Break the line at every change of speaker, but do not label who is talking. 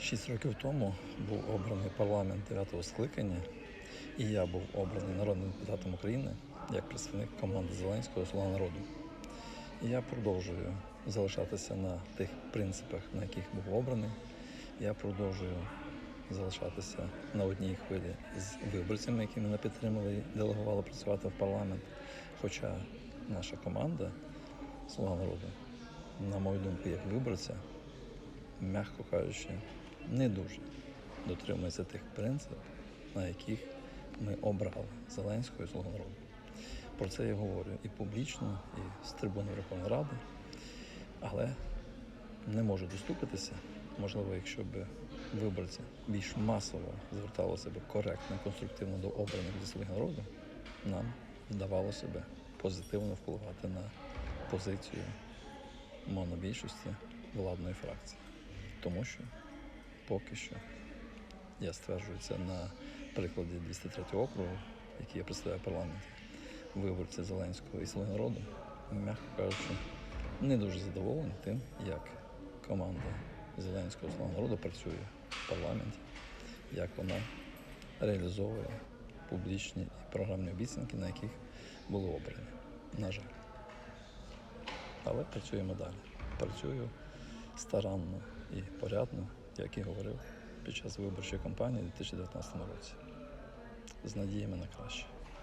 Шість років тому був обраний парламент 9-го скликання, і я був обраний народним депутатом України як представник команди Зеленського Слуга народу. І я продовжую залишатися на тих принципах, на яких був обраний. Я продовжую залишатися на одній хвилі з виборцями, які мене підтримали і делегували працювати в парламент. Хоча наша команда Слуга народу, на мою думку, як виборця, м'яко кажучи, не дуже дотримується тих принципів, на яких ми обрали Зеленського і Слугу народу. Про це я говорю і публічно, і з трибуни Верховної Ради, але не можу доступитися. Можливо, якщо б виборці більш масово зверталися б коректно, конструктивно до обраних зі слуги народу, нам вдавалося б позитивно впливати на позицію монобільшості владної фракції. Тому що поки що я стверджую це на прикладі 203 округу, який я представляю в парламенті, виборці Зеленського і Слуги народу, м'яко кажучи, не дуже задоволені тим, як команда Зеленського Слуга народу працює в парламенті, як вона реалізовує публічні і програмні обіцянки, на яких були обрані. На жаль. Але працюємо далі. Працюю старанно і порядно, як і говорив під час виборчої кампанії у 2019 році. З надіями на краще.